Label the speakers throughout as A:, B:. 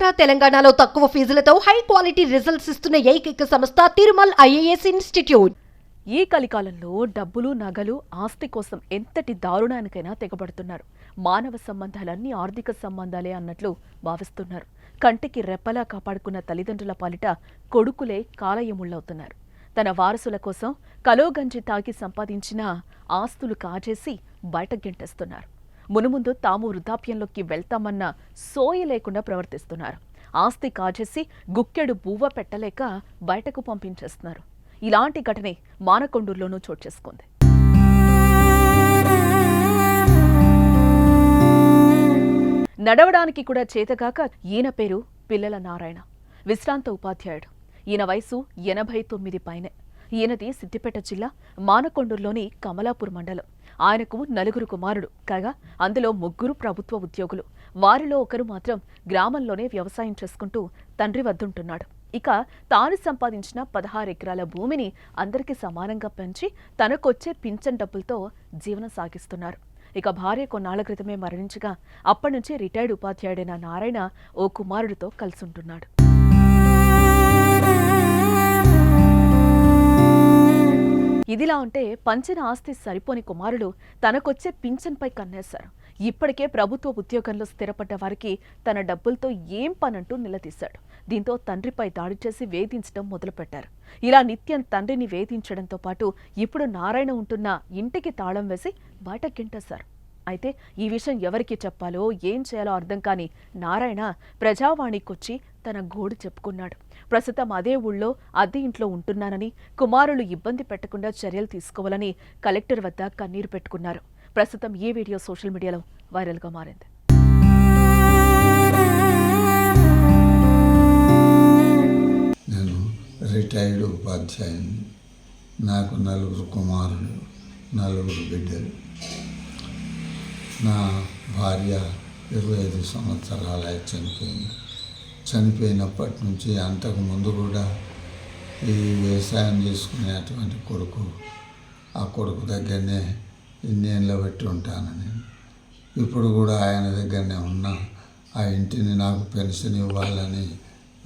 A: ఆంధ్ర తెలంగాణలో తక్కువ ఫీజులతో high quality results ఇస్తున్న ఏకైక సంస్థ తిరుమల్ ఐఏఎస్ ఇన్స్టిట్యూట్.
B: ఈ కలికాలంలో డబ్బులు నగలు ఆస్తి కోసం ఎంతటి దారుణానికైనా తెగబడుతున్నారు. మానవ సంబంధాలన్నీ ఆర్థిక సంబంధాలే అన్నట్లు భావిస్తున్నారు. కంటికి రెప్పలా కాపాడుకున్న తల్లిదండ్రుల పాలిట కొడుకులే కాలయముళ్ళవుతున్నారు. తన వారసుల కోసం కలోగంజి తాగి సంపాదించిన ఆస్తులు కాజేసి బయట గెంటేస్తున్నారు. మునుముందు తాము వృద్ధాప్యంలోకి వెళ్తామన్న సోయి లేకుండా ప్రవర్తిస్తున్నారు. ఆస్తి కాజేసి గుక్కెడు బువ్వ పెట్టలేక బయటకు పంపించేస్తున్నారు. ఇలాంటి ఘటనే మానకొండూరులోనూ చోటు చేసుకుంది. నడవడానికి కూడా చేతగాక ఈయన పేరు పిల్లల నారాయణ. విశ్రాంత ఉపాధ్యాయుడు. ఈయన వయసు ఎనభై తొమ్మిది పైనే. ఈయనది సిద్దిపేట జిల్లా మానకొండూరులోని కమలాపూర్ మండలం. ఆయనకు నలుగురు కుమారుడు. కాగా అందులో ముగ్గురు ప్రభుత్వ ఉద్యోగులు. వారిలో ఒకరు మాత్రం గ్రామంలోనే వ్యవసాయం చేసుకుంటూ తండ్రి వద్దుంటున్నాడు. ఇక తాను సంపాదించిన పదహారు ఎకరాల భూమిని అందరికీ సమానంగా పెంచి తనకొచ్చే పింఛన్ డబ్బులతో జీవనం సాగిస్తున్నారు. ఇక భార్య కొన్నాళ్ళ క్రితమే మరణించగా అప్పటి నుంచి రిటైర్డ్ ఉపాధ్యాయుడైన నారాయణ ఓ కుమారుడితో కలిసుంటున్నాడు. ఇదిలా ఉంటే పంచిన ఆస్తి సరిపోని కుమారులు తనకొచ్చే పింఛన్పై కన్నేశారు. ఇప్పటికే ప్రభుత్వ ఉద్యోగంలో స్థిరపడ్డ వారికి తన డబ్బులతో ఏం పనంటూ నిలదీశాడు. దీంతో తండ్రిపై దాడి చేసి వేధించడం మొదలుపెట్టారు. ఇలా నిత్యం తండ్రిని వేధించడంతో పాటు ఇప్పుడు నారాయణ ఉంటున్న ఇంటికి తాళం వేసి బయట గింటేశారు అయితే ఈ విషయం ఎవరికి చెప్పాలో ఏం చేయాలో అర్థం కాని నారాయణ ప్రజావాణికొచ్చి తన గోడు చెప్పుకున్నాడు. ప్రస్తుతం అదే ఊళ్ళో అద్దె ఇంట్లో ఉంటున్నానని కుమారులు ఇబ్బంది పెట్టకుండా చర్యలు తీసుకోవాలని కలెక్టర్ వద్ద కన్నీరు పెట్టుకున్నారు. ప్రస్తుతం ఈ వీడియో సోషల్ మీడియాలో వైరల్గా మారింది.
C: నేను రిటైర్డ్ ఉపాధ్యాయుని. నాకు నలుగురు కుమారులు నలుగురు బిడ్డలు. నా భార్య ఇరవై ఐదు సంవత్సరాల చనిపోయింది. చనిపోయినప్పటి నుంచి అంతకు ముందు కూడా ఈ వ్యవసాయం చేసుకునేటువంటి కొడుకు ఆ కొడుకు దగ్గరనే ఇన్నేళ్ళ పెట్టి ఉంటాను నేను. ఇప్పుడు కూడా ఆయన దగ్గరనే ఉన్నా ఆ ఇంటిని నాకు పెన్షన్ ఇవ్వాలని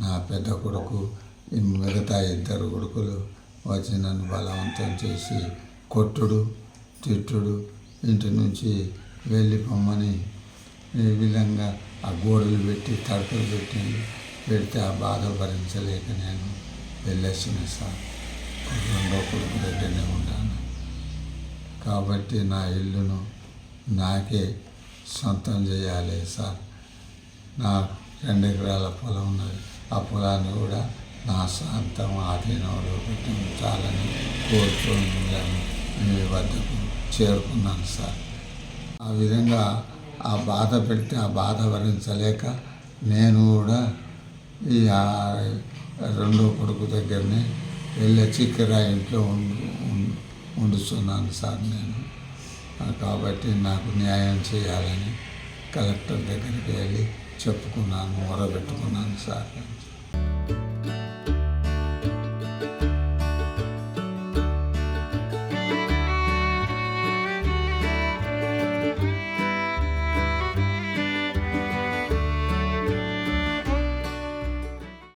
C: నా పెద్ద కొడుకు మిగతా ఇద్దరు కొడుకులు వచ్చి నన్ను బలవంతం చేసి కొట్టుడు తిట్టుడు ఇంటి నుంచి వెళ్ళి పొమ్మని ఈ విధంగా ఆ గోడలు పెట్టి తడకలు పెట్టి పెడితే ఆ బాధ భరించలేక నేను వెళ్ళేసిన సార్. రెండో కొడుకు దగ్గరనే ఉంటాను కాబట్టి నా ఇల్లును నాకే సొంతం చేయాలి సార్. నా రెండు ఎకరాల పొలం ఉన్నది. ఆ పొలాన్ని కూడా నా సొంతం ఆధీనంలో పెట్టి ఉంచాలని కోరుతున్నాను మీ వద్దకు చేరుకున్నాను సార్. ఆ విధంగా ఆ బాధ పెడితే ఆ బాధ భరించలేక నేను కూడా ఈ రెండో కొడుకు దగ్గరనే వెళ్ళి చిక్కరా ఇంట్లో ఉండు ఉండుతున్నాను సార్ నేను. కాబట్టి నాకు న్యాయం చేయాలని కలెక్టర్ దగ్గరికి వెళ్ళి చెప్పుకున్నాను మొరబెట్టుకున్నాను సార్.